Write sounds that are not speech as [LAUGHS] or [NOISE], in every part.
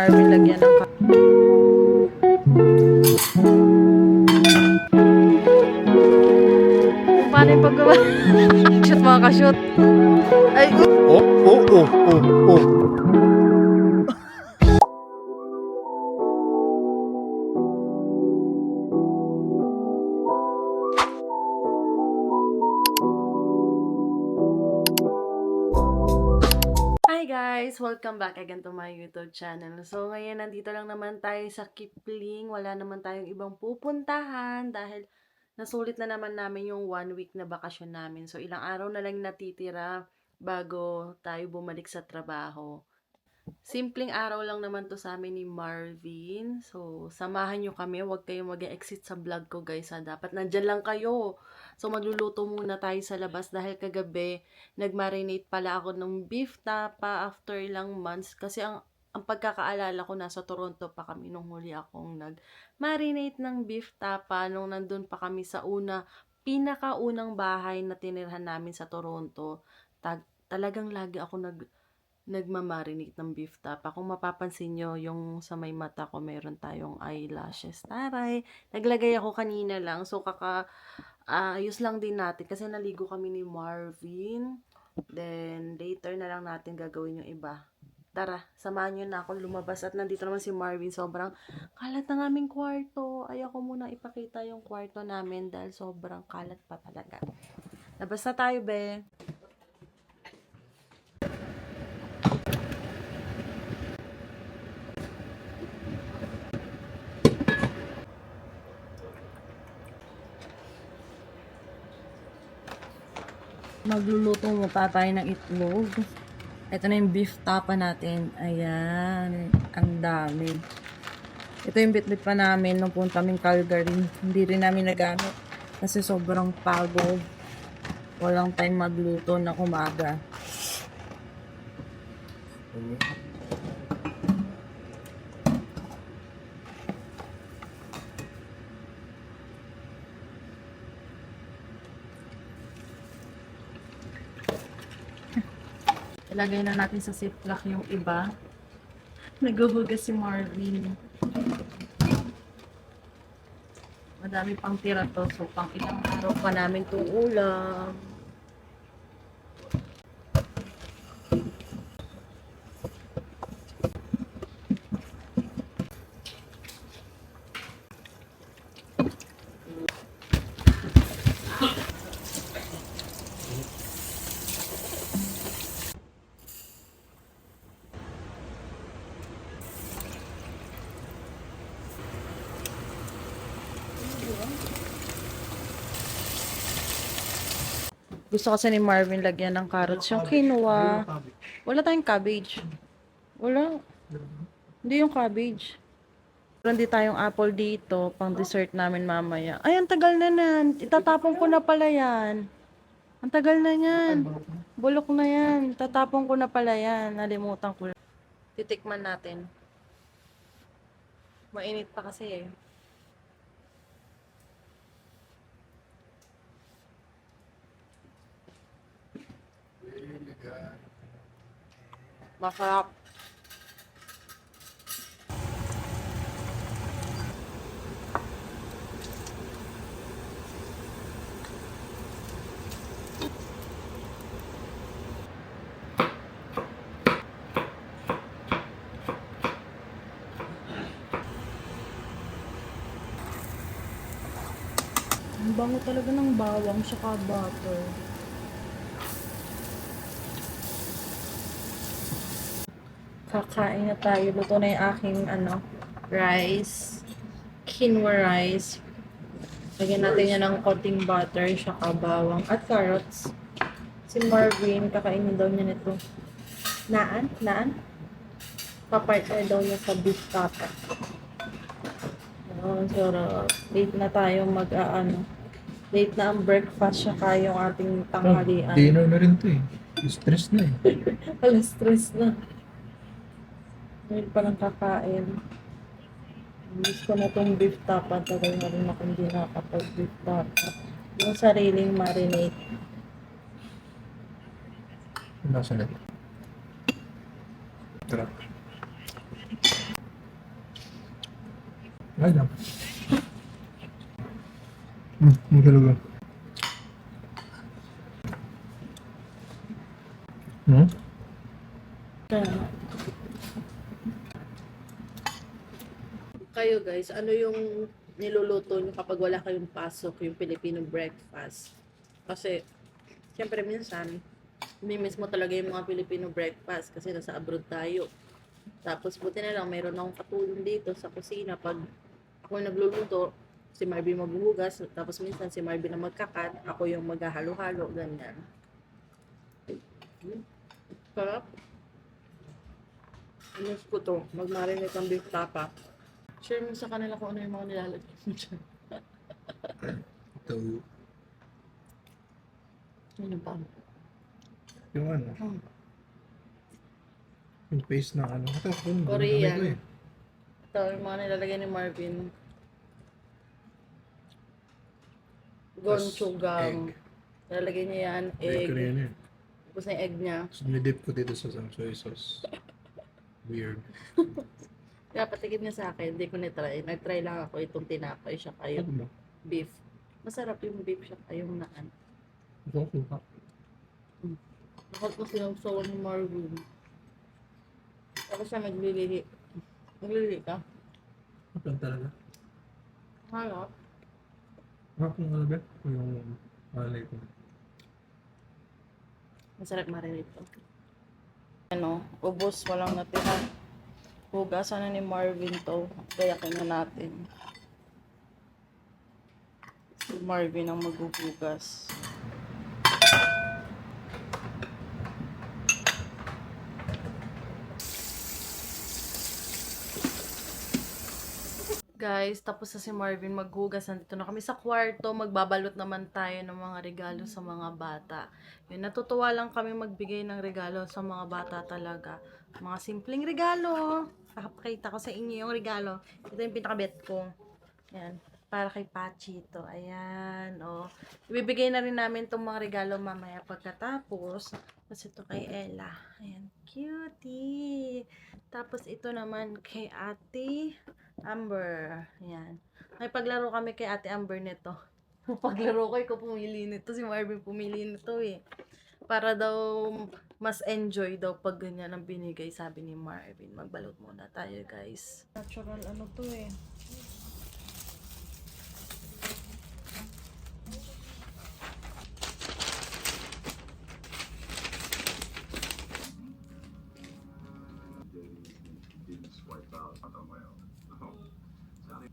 Marvin lagyan ng ka- Paano yung paggawa? [LAUGHS] shoot mga ka-shoot. Ay, Oh, oh, oh, oh, oh. Again my YouTube channel. So ngayon nandito lang naman tayo sa Kipling. Wala naman tayong ibang pupuntahan dahil nasulit na naman namin yung one week na bakasyon namin. So ilang araw na lang natitira bago tayo bumalik sa trabaho. Simpleng araw lang naman to sa amin ni Marvin. So, samahan nyo kami. Huwag kayong mag exit sa vlog ko, guys. Ha? Dapat nandyan lang kayo. So, magluluto muna tayo sa labas dahil kagabi, nagmarinate pala ako ng beef tapa after ilang months. Kasi ang, ang pagkakaalala ko, nasa Toronto pa kami nung huli akong nag-marinate ng beef tapa nung nandun pa kami sa una, pinakaunang bahay na tinirhan namin sa Toronto. Tag, talagang lagi ako nag nagmamarinate ng beef tapa. Kung mapapansin nyo, yung sa may mata ko, meron tayong eyelashes. Taray! Naglagay ako kanina lang. So, kaka, ayos lang din natin. Kasi naligo kami ni Marvin. Then, later na lang natin gagawin yung iba. Tara, samahan nyo na ako lumabas. At nandito naman si Marvin. Sobrang kalat ng aming kwarto. Ayaw ko muna ipakita yung kwarto namin dahil sobrang kalat pa talaga. Labas na tayo, be. Magluluto pa tayo ng itlog. Ito na yung beef tapa natin. Ayan. Ang dami. Ito yung bitbit pa namin nung punta kaming Calgary. Hindi rin namin nagamit. Kasi sobrang pagod. Walang time magluto na kumaga. Ilagay na natin sa ziplock yung iba. Naghuhugas si Marvin. Madami pang tira to. So, pang ilang araw pa namin itong ulam. Gusto kasi ni Marvin lagyan ng carrots yung quinoa. Wala tayong cabbage. Wala. Hindi yung cabbage. Meron di tayong apple dito, pang dessert namin mamaya. Ay, ang tagal na nan. Itatapon ko na pala yan. Ang tagal na yan. Bulok na yan. Tatapon ko na pala yan. Nalimutan ko. Titikman natin. Mainit pa kasi eh. Masarap. Ang bango talaga ng bawang saka butter. Kakain na tayo. Luto na yung aking ano, rice. Quinoa rice. Lagyan natin yan ng konting butter, saka bawang, at carrots. Si Marvin, kakainin daw niya nito. Naan? Naan? Papartner daw niya sa beef tapa. Oh, sarap. Late na tayo mag, ah, ano, late na ang breakfast, saka yung ating tanghalian. Dinner na rin to eh. Stress na eh. [LAUGHS] Alas stress na. Ngayon pa lang kakain. Miss ko na tong beef tapa. Tagal na rin ako hindi nakapag beef tapa. Yung sariling marinate. Nasa na. Tara. Ay, lang. Hmm, ang talaga. Hmm? Kayo guys, ano yung niluluto nyo kapag wala kayong pasok, yung Filipino breakfast? Kasi, syempre minsan, mimiss mo talaga yung mga Filipino breakfast kasi nasa abroad tayo. Tapos buti na lang, mayroon akong katulong dito sa kusina. Pag ako nagluluto, si Marvin maghuhugas, tapos minsan si Marvin na magkakat, ako yung maghahalo-halo, ganyan. Sarap. Miss ko to, mag-marinate ang beef tapa. Share mo sa kanila kung ano yung mga nilalagay mo dyan. Ito, Ano pa? yung ano, Hmm. yung paste na ano. Ito, kung Korean. Ito, eh. Ito yung mga nilalagay ni Marvin. Gonchugam. Nilalagay niya yan, Egg. egg. Korean yun. Tapos na yung egg niya. So, nidip ko dito sa soy sauce. [LAUGHS] Weird. [LAUGHS] Kaya patigid niya sa akin, hindi ko na-try. Nag-try lang ako itong tinapay siya kayo Ano ba? beef. Masarap yung beef siya kayong naan. Ito, suka. Bakit ko sinawsawan ni Marvin? Tapos siya naglilihi. Naglilihi ka? Ito talaga. Harap. Harap ng alaga. O yung malay ko. Masarap marinate to. Ano, ubos, walang natira. Hugasan na ni Marvin to. Kaya na natin. Si Marvin ang maghuhugas. Guys, tapos na si Marvin maghugas. Nandito na kami sa kwarto. Magbabalot naman tayo ng mga regalo sa mga bata. Yun, natutuwa lang kami magbigay ng regalo sa mga bata talaga. Mga simpleng regalo. Pakapakita ko sa inyo yung regalo. Ito yung pinakabet ko. Yan. Para kay Pachito. Ayan. O. Ibibigay na rin namin itong mga regalo mamaya pagkatapos. Tapos ito kay Ella. Ayan. Cutie. Tapos ito naman kay Ate Amber. Ayan. May paglaro kami kay Ate Amber nito. [LAUGHS] paglaro ko, ikaw pumili nito. Si Marvin pumili nito eh. Para daw mas enjoy daw pag ganyan ang binigay, sabi ni Marvin. Magbalot muna tayo, guys. Natural ano to eh.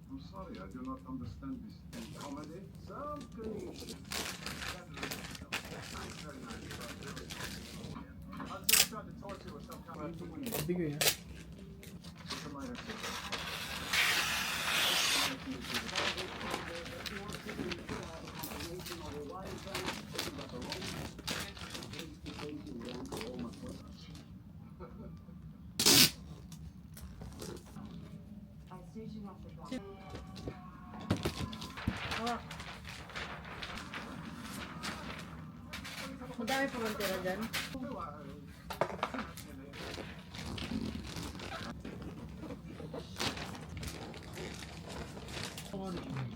I'm sorry, I do not understand this comedy. Something. I'm just trying to torture you with some kind of Bigay yan. Hawak. Madami pa bang tira dyan? I assure you, on the way to my Gulf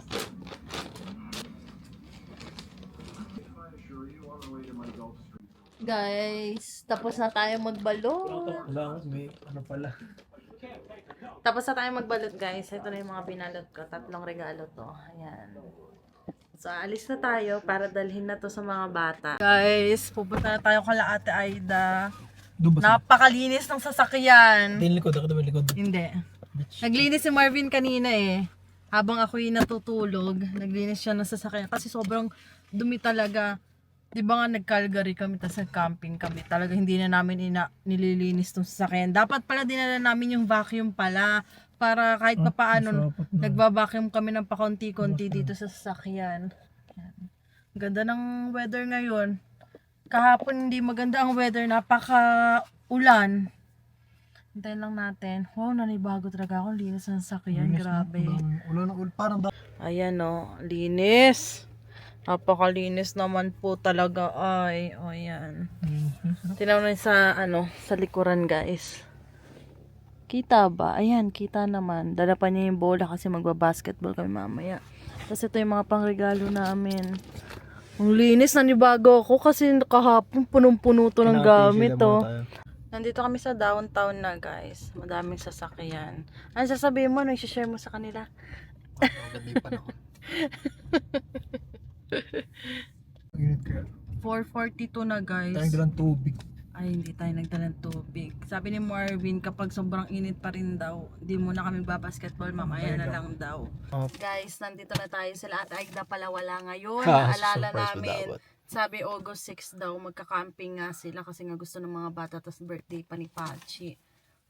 Street. Guys, tapos na tayo magbalot. Wala, may ano pala. Tapos na tayo magbalot guys. Ito na yung mga binalot ko. Tatlong regalo to. Ayan. So, alis na tayo para dalhin na to sa mga bata. Guys, pupunta na tayo kala Ate Aida. Napakalinis ng sasakyan. Hindi likod, ako diba likod? Hindi. Naglinis si Marvin kanina eh. Habang ako yung natutulog, naglinis siya ng sasakyan. Kasi sobrang dumi talaga. Di ba nga nag-Calgary kami, tapos nag-camping kami. Talaga hindi na namin ina nililinis tong sasakyan. Dapat pala dinala namin yung vacuum pala. Para kahit pa paano, nagba-vacuum kami ng pakonti-konti dito sa sasakyan. Yan. Ganda ng weather ngayon. Kahapon hindi maganda ang weather, napaka ulan. Hintayin lang natin. Wow, nanibago talaga ako. Linis ng sasakyan. Grabe. Ulo na ulo, parang da- Ayan o, linis. Napakalinis naman po talaga ay. O yan. Tinaw na sa ano, sa likuran guys. Kita ba? Ayan, kita naman. Dala pa niya yung bola kasi magbabasketball kami mamaya. Tapos ito yung mga pangregalo namin. Ang linis, nanibago ako kasi kahapon punong-puno to ng gamit oh. Nandito kami sa downtown na guys. Madaming sasakyan. Ano sasabihin mo? Ano i-share mo sa kanila? Maganda yung panahon. Ang [LAUGHS] init kaya. 4.42 na guys. Tayong dalang tubig. Ay, hindi tayo nagdalang tubig. Sabi ni Marvin, kapag sobrang init pa rin daw, hindi mo na kami babasketball, mamaya na lang daw. Oh. Guys, nandito na tayo sila at Aigda pala wala ngayon. Ha, Naalala namin. Sabi August 6 daw, magka-camping nga sila kasi nga gusto ng mga bata tapos birthday pa ni Pachi.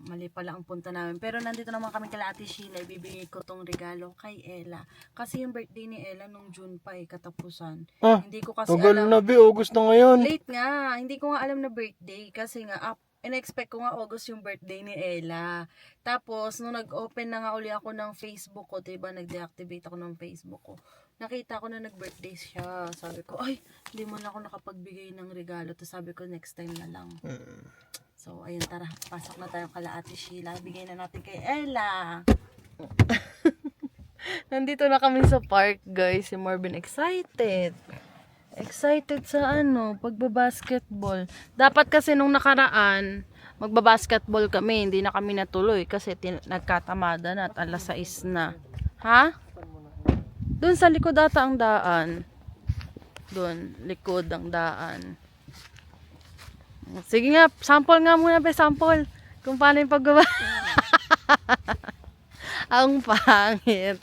Mali pala ang punta namin. Pero nandito naman kami kala Ate Sheila. Ibibigay ko tong regalo kay Ella. Kasi yung birthday ni Ella nung June pa eh, katapusan. Ah, Hindi ko kasi Tagal alam. na be, August na ngayon. Late nga. Hindi ko nga alam na birthday. Kasi nga, up, in-expect ko nga August yung birthday ni Ella. Tapos, nung nag-open na nga uli ako ng Facebook ko, diba, nag-deactivate ako ng Facebook ko. Nakita ko na nag-birthday siya. Sabi ko, ay, hindi mo na ako nakapagbigay ng regalo. Tapos sabi ko, next time na lang. So, ayun, tara. Pasok na tayo kala Ate Sheila. Bigay na natin kay Ella. [LAUGHS] Nandito na kami sa park, guys. Si Marvin excited. Excited sa ano, pagbabasketball. Dapat kasi nung nakaraan, magbabasketball kami. Hindi na kami natuloy kasi nagkatamada na at alas 6 na. Ha? Doon sa likod ata ang daan. Doon, likod ang daan. Sige nga, sample nga muna, be, sample. Kung paano yung pagbaba. [LAUGHS] ang pangit.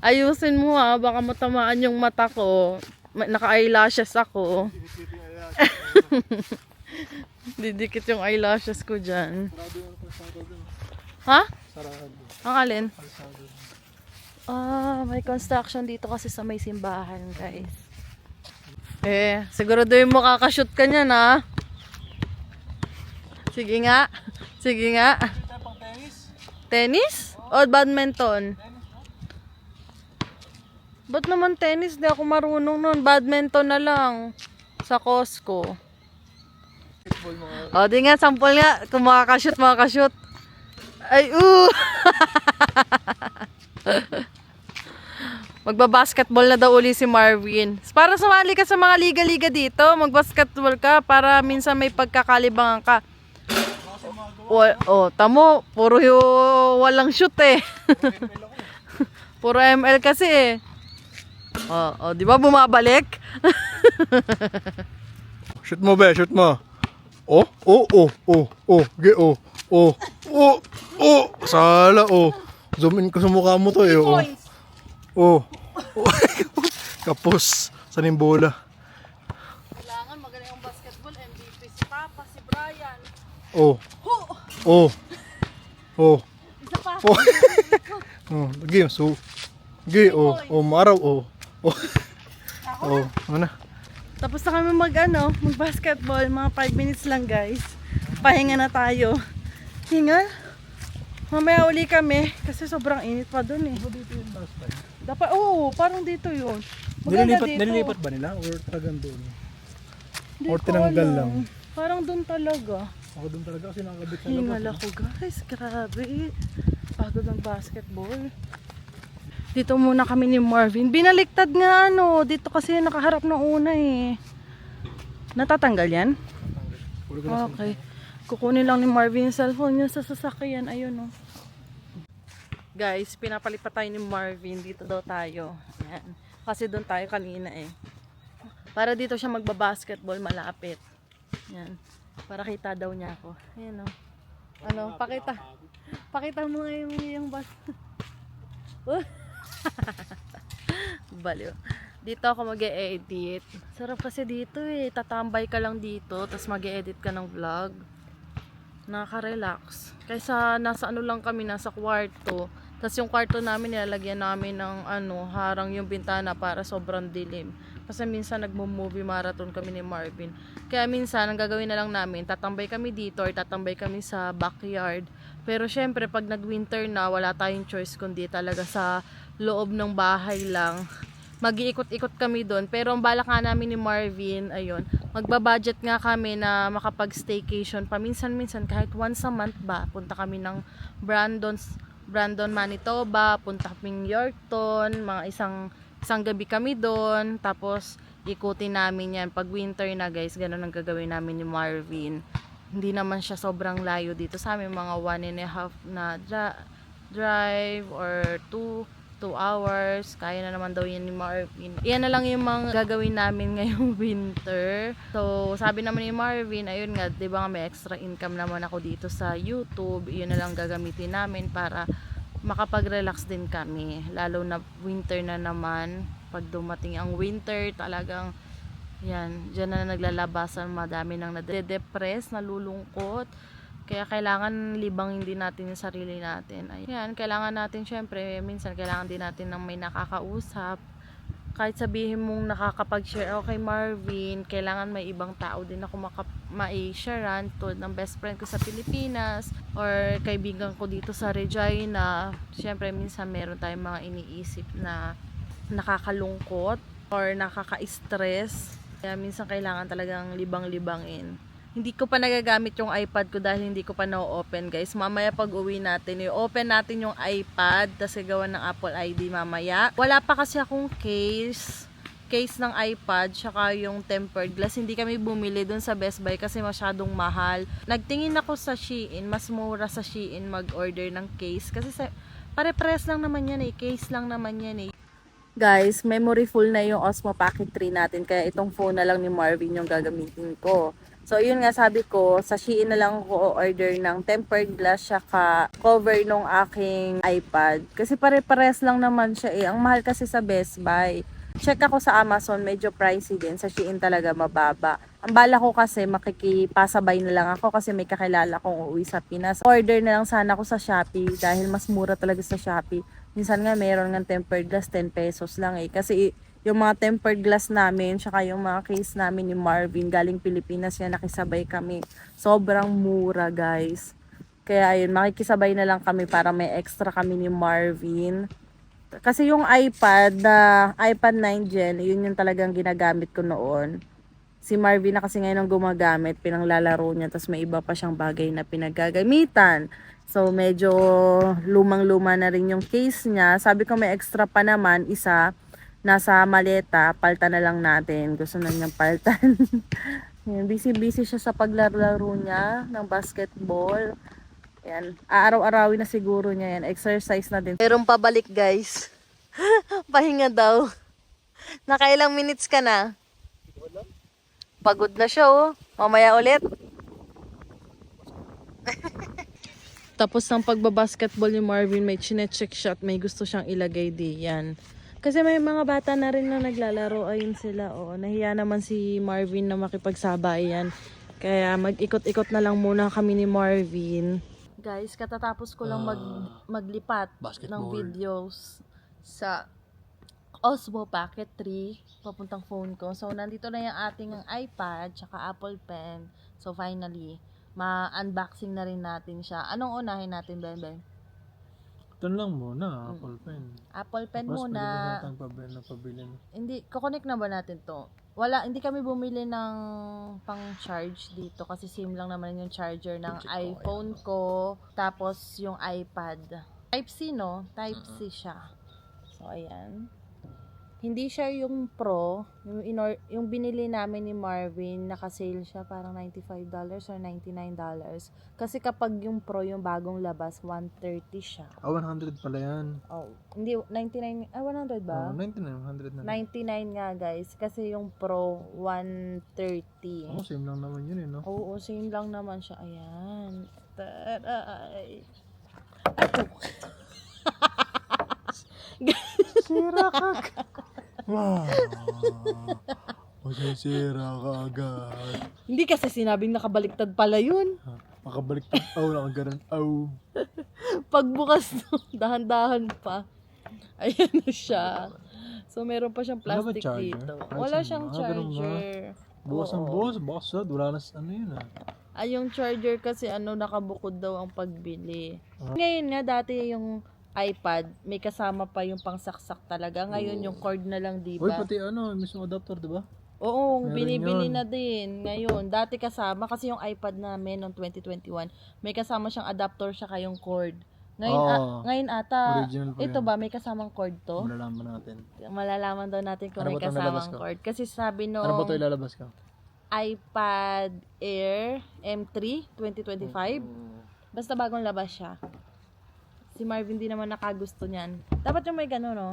Ayusin mo ha, baka matamaan yung mata ko. Naka-eyelashes ako. [LAUGHS] Didikit yung eyelashes ko dyan. Ha? Sarado. Ang alin? Ah, may construction dito kasi sa may simbahan, guys. Eh, sigurado yung makakashoot ka niyan, ha? Sige nga. Sige nga. Tennis? O badminton? Ba't naman tennis? Di ako marunong nun. Badminton na lang. Sa Costco. O, di nga, sample nga. Kung makakashoot, makakashoot. Ay, uh! [LAUGHS] Magbabasketball na daw uli si Marvin. Para sumali ka sa mga liga-liga dito, magbasketball ka para minsan may pagkakalibangan ka. O, oh, tamo, puro yung walang shoot eh. [LAUGHS] puro ML kasi eh. Oh, oh, di ba bumabalik? [LAUGHS] Shoot mo be, shoot mo. Oh, oh, oh, oh, oh, ge, oh, oh, oh, oh, sala, oh. Zoom in ko sa mukha mo to eh, oh. Oh, oh. [LAUGHS] Kapos, sa bola. Kailangan magaling ang basketball, MVP si Papa, si Brian. Oh, oh, oh, Isa pa. oh. [LAUGHS] oh, game, so, ge, oh, oh, maraw, oh, oh. Oh, ano na? Tapos na kami mag ano, mag basketball, mga 5 minutes lang guys. Pahinga na tayo. Hinga? Mamaya uli kami kasi sobrang init pa dun eh. Dapat, oo, parang dito yun. Maganda Nililipat, dito. nililipat ba nila? Or talagang doon? Hindi or ko tinanggal alam. lang? Parang dun talaga. Ako doon talaga kasi nakakabit sa Hingal labas. ako guys, grabe. Pagod ng basketball. Dito muna kami ni Marvin. Binaliktad nga ano, dito kasi nakaharap ng una eh. Natatanggal yan? Ko na sa- Okay. Kukunin lang ni Marvin yung cellphone niya sa sasakyan. Ayun oh. Guys, pinapalit pa tayo ni Marvin. Dito daw tayo. Ayan. Kasi doon tayo kanina eh. Para dito siya magbabasketball malapit. Yan. Para kita daw niya ako. Ayan oh. Ano, pakita. Pakita mo nga yung, yung bas. [LAUGHS] Oh. Baliw. Dito ako mag edit Sarap kasi dito eh. Tatambay ka lang dito, tapos mag edit ka ng vlog. Nakaka-relax. Kaysa nasa ano lang kami, nasa kwarto. Tapos yung kwarto namin, nilalagyan namin ng ano, harang yung bintana para sobrang dilim. Kasi minsan nagmo-movie marathon kami ni Marvin. Kaya minsan, ang gagawin na lang namin, tatambay kami dito or tatambay kami sa backyard. Pero syempre, pag nag-winter na, wala tayong choice kundi talaga sa loob ng bahay lang. mag-iikot-ikot kami doon. Pero ang balak nga namin ni Marvin, ayun, magbabudget nga kami na makapag-staycation paminsan-minsan kahit once a month ba. Punta kami ng Brandon's Brandon, Manitoba, punta kaming Yorkton, mga isang isang gabi kami doon, tapos ikutin namin yan. Pag winter na guys, ganun ang gagawin namin ni Marvin. Hindi naman siya sobrang layo dito sa amin, mga one and a half na dra- drive or two, two hours. Kaya na naman daw yan ni Marvin. Yan na lang yung mga gagawin namin [LAUGHS] ngayong winter. So, sabi naman ni Marvin, ayun nga, di ba nga may extra income naman ako dito sa YouTube. Yun na lang gagamitin namin para makapag-relax din kami. Lalo na winter na naman. Pag dumating ang winter, talagang yan, dyan na naglalabasan madami nang nade-depress, nalulungkot. Kaya kailangan libangin din natin yung sarili natin. Ayan, kailangan natin syempre, minsan kailangan din natin ng may nakakausap. Kahit sabihin mong nakakapag-share ako kay Marvin, kailangan may ibang tao din ako ma-sharean tulad ng best friend ko sa Pilipinas or kaibigan ko dito sa Regina. Syempre, minsan meron tayong mga iniisip na nakakalungkot or nakaka-stress. Kaya minsan kailangan talagang libang-libangin. Hindi ko pa nagagamit yung iPad ko dahil hindi ko pa na-open guys. Mamaya pag uwi natin, i-open natin yung iPad kasi gawa ng Apple ID mamaya. Wala pa kasi akong case case ng iPad tsaka yung tempered glass. Hindi kami bumili dun sa Best Buy kasi masyadong mahal. Nagtingin ako sa Shein, mas mura sa Shein mag-order ng case kasi sa, pare-press lang naman yan eh, case lang naman yan eh. Guys, memory full na yung Osmo Pocket 3 natin kaya itong phone na lang ni Marvin yung gagamitin ko. So, yun nga sabi ko, sa Shein na lang ko order ng tempered glass saka cover nung aking iPad. Kasi pare-pares lang naman siya eh. Ang mahal kasi sa Best Buy. Check ako sa Amazon, medyo pricey din. Sa Shein talaga mababa. Ang bala ko kasi makikipasabay na lang ako kasi may kakilala kong uuwi sa Pinas. Order na lang sana ako sa Shopee dahil mas mura talaga sa Shopee. Minsan nga meron ng tempered glass 10 pesos lang eh. Kasi yung mga tempered glass namin, tsaka yung mga case namin ni Marvin, galing Pilipinas yan, nakisabay kami. Sobrang mura, guys. Kaya ayun, makikisabay na lang kami para may extra kami ni Marvin. Kasi yung iPad, na iPad 9 Gen, yun yung talagang ginagamit ko noon. Si Marvin na kasi ngayon ang gumagamit, pinanglalaro niya, tapos may iba pa siyang bagay na pinagagamitan. So, medyo lumang-luma na rin yung case niya. Sabi ko may extra pa naman, isa, nasa maleta, palta na lang natin. Gusto na niyang paltan. [LAUGHS] Yan, busy-busy siya sa paglalaro niya ng basketball. Yan, aaraw-arawin na siguro niya yan. Exercise na din. Merong pabalik guys. [LAUGHS] Pahinga daw. Nakailang minutes ka na? Pagod na siya oh. Mamaya ulit. Tapos ng pagbabasketball ni Marvin, may chinecheck shot, may gusto siyang ilagay di yan. Kasi may mga bata na rin na naglalaro, ayun sila. Oo, nahiya naman si Marvin na makipagsabay yan. Kaya mag-ikot-ikot na lang muna kami ni Marvin. Guys, katatapos ko lang mag, maglipat ng videos sa Osmo Pocket 3 papuntang phone ko. So, nandito na yung ating iPad tsaka Apple Pen. So, finally, ma-unboxing na rin natin siya. Anong unahin natin, Bebe? Ito lang muna, Apple Pen. Apple Pen Tapos muna. pwede na natin pabili na pabili. Hindi, kukonek na ba natin to? Wala, hindi kami bumili ng pang charge dito kasi same lang naman yung charger ng Check ko, iPhone ko. Tapos yung iPad. Type-C, no? Type-C siya. So, ayan. Hindi siya yung Pro. Yung, inor- yung binili namin ni Marvin, naka-sale siya parang $95 or $99. Kasi kapag yung Pro, yung bagong labas, 130 siya. Ah, 100 pala yan. Oh, hindi, 99, ah, 100 ba? Ah, 99, 100 na. 99 nga guys kasi yung Pro 130. Oh, same lang naman yun eh, no? Oo, same lang naman siya. Ayan. Taray. Ako. Sira ka. Wow. Masisira ka agad. Hindi kasi sinabing nakabaliktad pala yun. Makabalik pa. Aw, nakagaran. Aw. Pagbukas no, [LAUGHS] dahan-dahan pa. Ayan na siya. So meron pa siyang Wala plastic charger? dito. Wala siyang? Ah, charger. Bukas ang Oo. bukas. Bakit Wala na ano yun ah. Ay, yung charger kasi ano, nakabukod daw ang pagbili. Ah. Ngayon nga, dati yung iPad, may kasama pa yung pangsaksak talaga. Ngayon, yung cord na lang, di Uy, ba? pati ano, mismo adapter, di ba? Oo, Meron binibili yun. na din ngayon. Dati kasama, kasi yung iPad namin noong 2021, may kasama siyang adapter siya kayong cord. Ngayon, Oo. a- ngayon ata, Original pa ito yan. ba, may kasamang cord to? Malalaman natin. Malalaman daw natin kung Ano may ba itong lalabas kasamang ko? cord. Kasi sabi no Ano ba ito ilalabas ka? iPad Air M3 2025. Basta bagong labas siya. Si Marvin din naman nakagusto niyan. Dapat yung may gano'n, no?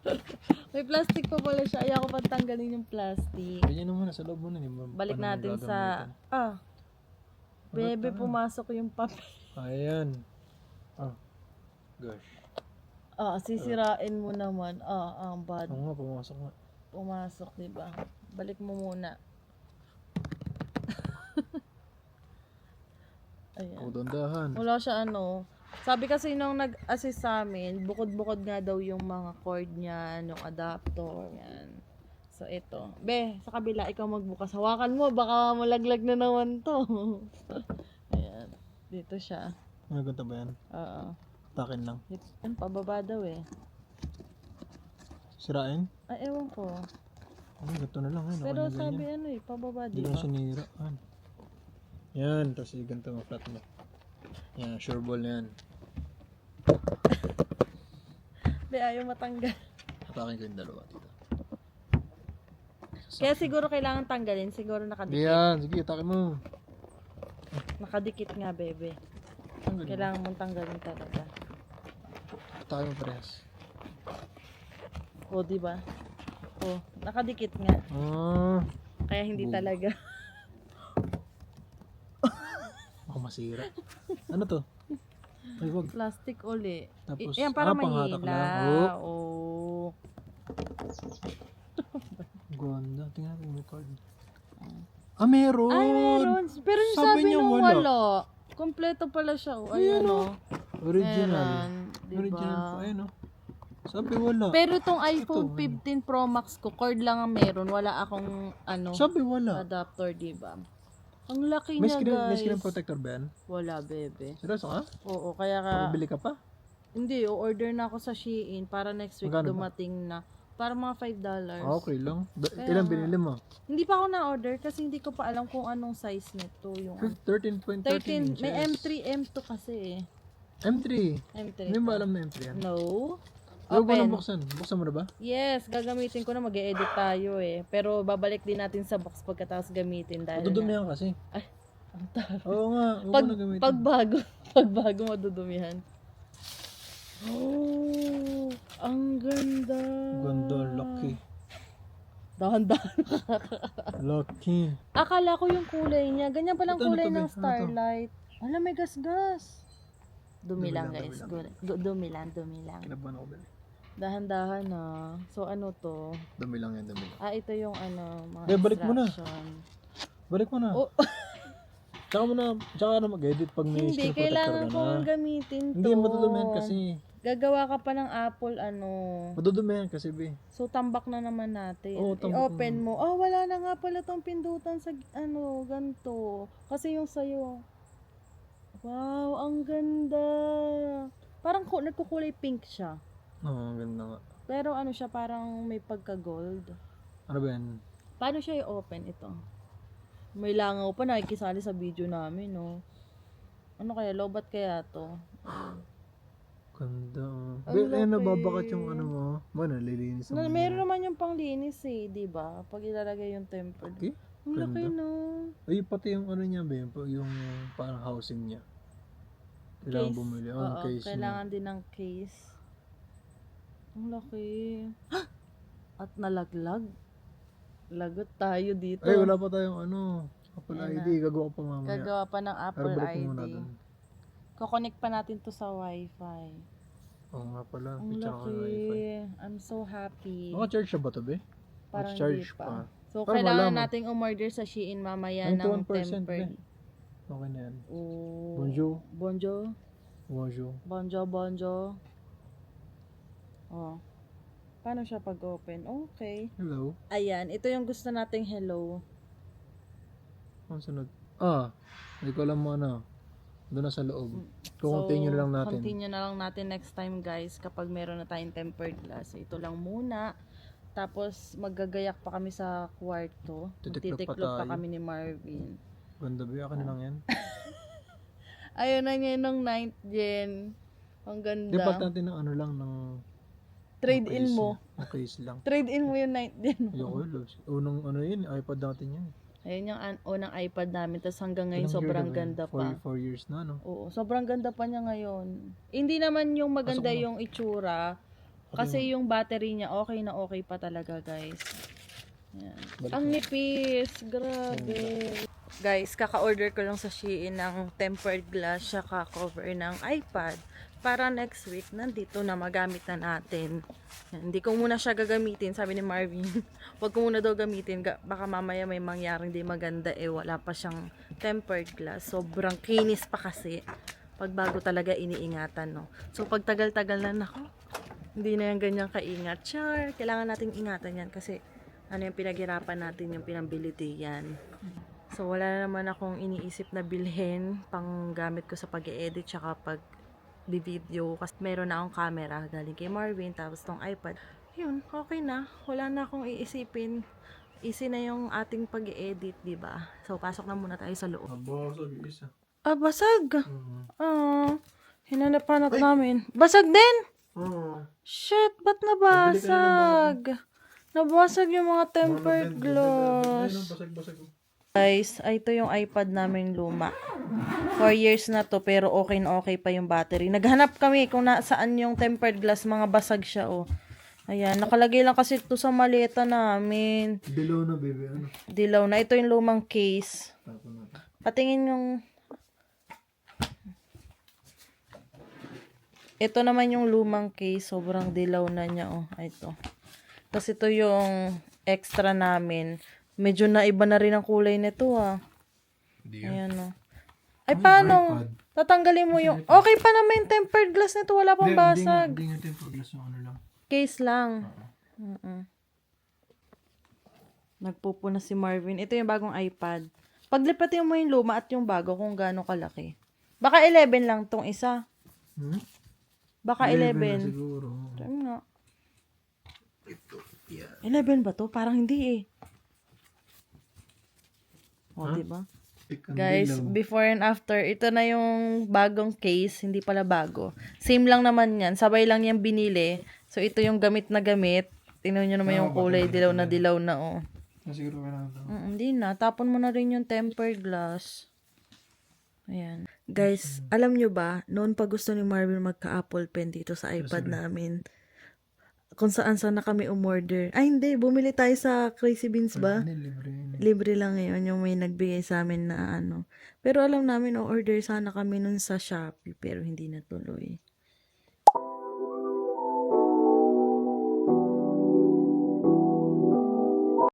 [LAUGHS] may plastic pa pala siya. Ayaw ko pang tanggalin yung plastic. Ganyan naman, nasa loob mo na. Balik natin sa... gagamitin? Ah. Bebe, pumasok yung papel. Ayan. Ah. Gosh. Ah, sisirain mo naman. Ah, ang bad. Oo nga, pumasok nga. Pumasok, di ba? Balik mo muna. Ayan. O, dandahan. Wala siya ano. Sabi kasi nung nag-assist sa amin, bukod-bukod nga daw yung mga cord niyan, yung adapter, yan. So, ito. Be, sa kabila, ikaw magbukas. Hawakan mo, baka malaglag na naman to. [LAUGHS] Ayan. Dito siya. Ano ganito ba yan? Oo. Takin lang. Yan, pababa daw eh. Sirain? Ay, ewan ko. Ano, ganito na lang. Ano, Pero sabi ganyan. ano eh, pababa, Hindi di lang ba? sinira. Ano? Yan, tapos yung ganito mga flat mo. Yan, sure ball na yan. Be, ayaw matanggal. Hatakin ko yung dalawa dito. Kaya siguro kailangan tanggalin. Siguro Hindi nakadikit. yan, sige, hatakin mo. Nakadikit nga, bebe. Ang ganun. Kailangan mong tanggalin talaga. Hatakin mo parehas. O, di ba? O, nakadikit nga. Ah, Kaya hindi Boom. talaga. ako masira. Ano to? Ay, wag. Plastic uli. Tapos, I- yan, para ah, mahila. lang. Oh. Ganda. Tingnan natin yung card. Ah, meron! Ay, meron. Pero yung Sabi sabi, niya wala. wala. Kompleto pala siya. O, ayan o. Original. Meron. Diba? Original pa, ayun oh. Sabi wala. Pero itong iPhone Ito, 15 Pro Max ko, cord lang ang meron. Wala akong, ano, Sabi wala. adapter, diba? Ang laki May niya, screen, guys. may screen protector ba yan? Wala, bebe. Seryoso ka? Oo, kaya ka, Bibili ka pa? hindi, o-order na ako sa Shein para next week Magkano ba? dumating na. Para mga 5 dollars. Ah, okay lang. Da- Kaya ilan nga. binili mo? Hindi pa ako na-order kasi hindi ko pa alam kung anong size nito. Yung 13.13 inches. 13, may M3, M2 kasi eh. M3. M3. Hindi mo alam na M3 yan. No. Huwag mo Open. buksan. Buksan mo na ba? Yes, gagamitin ko na mag-edit tayo eh. Pero babalik din natin sa box pagkatapos gamitin dahil na, Madudumihan kasi. Ay, ang taro. Oo nga. Huwag pag, mo na gamitin. pag bago, [LAUGHS] pag bago madudumihan. Oh, ang ganda. Ganda, lucky. Dahan-dahan. Lucky. Akala ko yung kulay niya. Ganyan palang Ito, ano kulay to, ng Ano to? starlight. Wala, may gas-gas. Dumi, Dumi lang, lang, guys. dumi Gu- gu- Dumi lang, dumi lang. Kinabahan ako ba? Dahan-dahan na. So, ano to? Dumi lang yan, dumi lang. Ah, ito yung ano, mga Eh, balik mo na. instruction. Balik mo na. Oh. [LAUGHS] Tsaka mo na, tsaka na mag-edit pag may Hindi, screen protector kailangan ka ko na. gamitin to. Hindi, madudumihan kasi. Gagawa ka pa ng Apple, ano. Madudumihan kasi, be. So, tambak na naman natin. Oo, tambak I-open mo. Oh, wala na nga pala tong pindutan sa, ano, ganto. Kasi yung sayo. Wow, ang ganda. Parang ku- nagkukulay pink siya. Oo, ang ganda nga. Pero ano siya, parang may pagka-gold. Ano ba yan? Paano siya i-open ito? May langaw pa, nakikisali sa video namin, no? Ano kaya, lobat kaya to? Ganda. oh. Ang ayun, laki. nababakat yung ano mo. Ba, nalilinis Na, mo meron naman yung panglinis eh, di ba? Pag ilalagay yung tempered. Okay. Ang laki Ganda. no. Ay, pati yung ano niya, be, yung, yung parang housing niya. Kailangan Case. bumili. Oh, Oo, case kailangan din ng case. Ang laki. [GASPS] At nalaglag. Lagot tayo dito. Ay, wala pa tayong ano. Apple Ayan ID. Gagawa pa mamaya. Gagawa pa ng Pero Apple mo ID. Kukonect pa natin to sa Wi-Fi. Oo nga pala. Ang laki. I'm so happy. Naka-charge siya ba to, be? Parang charge pa. pa. So, Parang kailangan wala mo. nating umorder sa Shein mamaya ng 91% tempered. Okay na yan. Oh. Bonjour. Bonjour. Bonjour. Bonjour, bonjour. Oh. Paano siya pag-open? Okay. Hello. Ayan, ito yung gusto nating hello. Ang sunod. Ah, hindi ko alam mo ano. Doon na sa loob. Kukontinue na lang natin. Continue na lang natin next time guys kapag meron na tayong tempered glass. Ito lang muna. Tapos maggagayak pa kami sa kwarto. Titiklop pa Magtitiklop pa, tayo. kami ni Marvin. Ganda ba? Akin na lang yan. [LAUGHS] Ayun na niya nung 9th gen. Ang ganda. natin ng ano lang, ng Trade in mo. na- case lang. Trade in mo yung 9th gen. Ayoko yun. Lods. Unang ano yun, iPad natin yun. Ayun yung an- unang iPad namin. Tapos hanggang ngayon Ilang year sobrang na ba yun? ganda Four, pa. four years na, no? Oo, sobrang ganda pa niya ngayon. Hindi naman yung maganda Pasok mo. yung itsura. Kasi yung battery niya okay na okay pa talaga, guys. Yan. Balik Ang nipis, grabe. Guys, kaka-order ko lang sa Shein ng tempered glass saka cover ng iPad para next week nandito na magamit na natin. Hindi ko muna siya gagamitin, sabi ni Marvin. [LAUGHS] Huwag ko muna daw gamitin, ga- baka mamaya may mangyaring di maganda eh wala pa siyang tempered glass. Sobrang kinis pa kasi pag bago talaga iniingatan, no. So pag tagal-tagal na nako, hindi na yan ganyang kaingat. Char, kailangan nating ingatan yan kasi ano yung pinaghirapan natin yung pinambility yan. So, wala na naman akong iniisip na bilhin pang gamit ko sa pag edit tsaka pag video kasi meron na akong camera galing kay Marvin tapos tong iPad. Yun, okay na. Wala na akong iisipin. Easy na yung ating pag edit di ba? So, pasok na muna tayo sa loob. Yung isa. Ah, basag! Mhm. Ah, hinanap hanap namin. Basag din! Oo. Shit, ba't nabasag? Nabasag yung mga tempered glass. Ayun, basag-basag. Guys, ay ito yung iPad namin luma. 4 years na to pero okay na okay pa yung battery. Naghanap kami kung nasaan yung tempered glass, mga basag siya oh. Ayan, nakalagay lang kasi ito sa maleta namin. Dilaw na, baby. Ano? Dilaw na. Ito yung lumang case. Patingin yung... Ito naman yung lumang case. Sobrang dilaw na niya. Oh, ito. Tapos ito yung extra namin. Medyo na iba na rin ang kulay nito ah. Hindi Ayan oh. Ay, paano? iPad. Tatanggalin mo yung... Okay pa naman yung tempered glass nito. Wala pang Hindi, hindi nga, basag. hindi nga tempered glass yung ano lang. Case lang. Mm-mm. Nagpupo na si Marvin. Ito yung bagong iPad. Paglipatin mo yung luma at yung bago kung gaano kalaki. Baka 11 lang tong isa. Hmm? Baka na 11. siguro. Sabi nga. Ito. Yeah. 11 ba to? Parang hindi eh. O, Huh? diba? Pick ang Guys, dilaw. before and after, ito na yung bagong case, hindi pala bago. Same lang naman yan, sabay lang yung binili. So, ito yung gamit na gamit. Tingnan nyo naman yung kulay, dilaw na dilaw na, oh. Ah, siguro kailangan ito. Mm, Hindi na, tapon mo na rin yung tempered glass. Ayan. Guys, alam nyo ba, noon pa gusto ni Marvin magka-apple pen dito sa iPad namin. Kung saan saan na kami umorder. Ay, hindi. Bumili tayo sa Crazy Beans ba? Ano, libre yun. libre lang ngayon yung may nagbigay sa amin na ano. Pero alam namin, o-order sana kami nun sa Shopee, pero hindi natuloy.